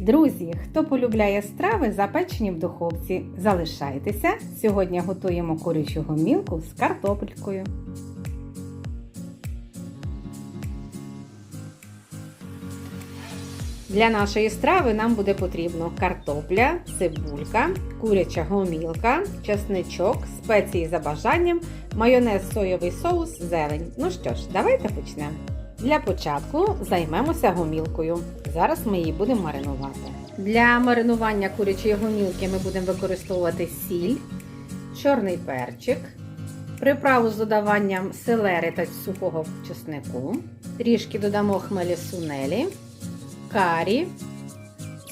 Друзі, хто полюбляє страви, запечені в духовці, залишайтеся. Сьогодні готуємо курячу гомілку з картопелькою. Для нашої страви нам буде потрібно картопля, цибулька, куряча гомілка, чесничок, спеції за бажанням, майонез, соєвий соус, зелень. Ну що ж, давайте почнемо. Для початку займемося гомілкою. Зараз ми її будемо маринувати. Для маринування курячої гомілки ми будемо використовувати сіль, чорний перчик, приправу з додаванням селери та сухого чеснику, трішки додамо хмелі сунелі, карі,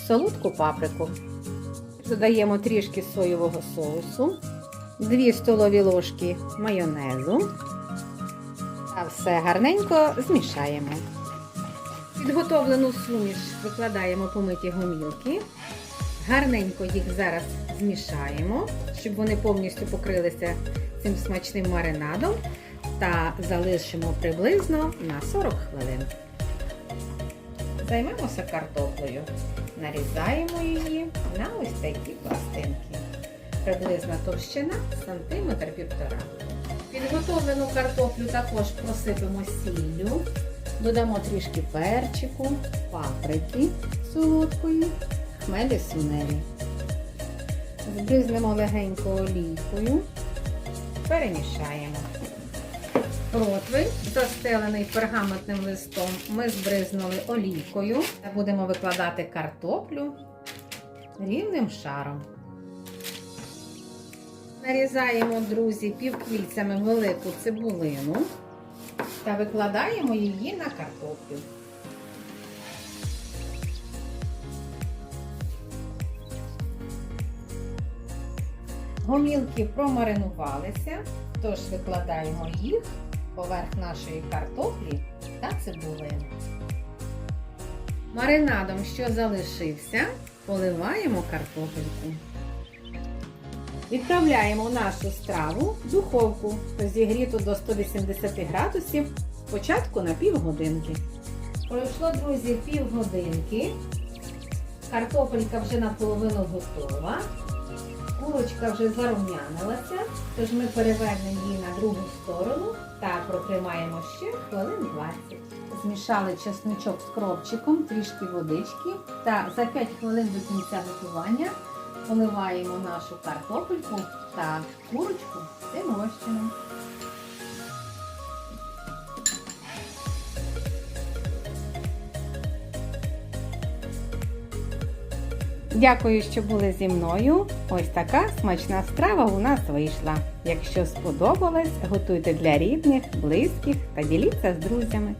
солодку паприку. Додаємо трішки соєвого соусу, 2 столові ложки майонезу. Та все гарненько змішаємо. Підготовлену суміш викладаємо помиті гомілки. Гарненько їх зараз змішаємо, щоб вони повністю покрилися цим смачним маринадом та залишимо приблизно на 40 хвилин. Займемося картоплею. Нарізаємо її на ось такі пластинки. Приблизна товщина сантиметр півтора. Підготовлену картоплю також просипемо сіллю, додамо трішки перчику, паприки солодкої, хмелі сунелі. Збризнемо легенько олійкою, перемішаємо. Противень, застелений пергаментним листом, ми збризнули олійкою будемо викладати картоплю рівним шаром. Нарізаємо, друзі, півкільцями велику цибулину та викладаємо її на картоплю. Гомілки промаринувалися, тож викладаємо їх поверх нашої картоплі та цибулини. Маринадом, що залишився, поливаємо картопельку. Відправляємо нашу страву в духовку, розігріту до 180 градусів, спочатку на півгодинки. Пройшло, друзі, півгодинки. Картопелька вже наполовину готова. Курочка вже зарум'янилася, тож ми перевернемо її на другу сторону та протримаємо ще хвилин 20. Змішали чесничок з кропчиком, трішки водички та за 5 хвилин до кінця готування поливаємо нашу картопельку та курочку цим. Дякую, що були зі мною. Ось така смачна страва у нас вийшла. Якщо сподобалось, готуйте для рідних, близьких та діліться з друзями.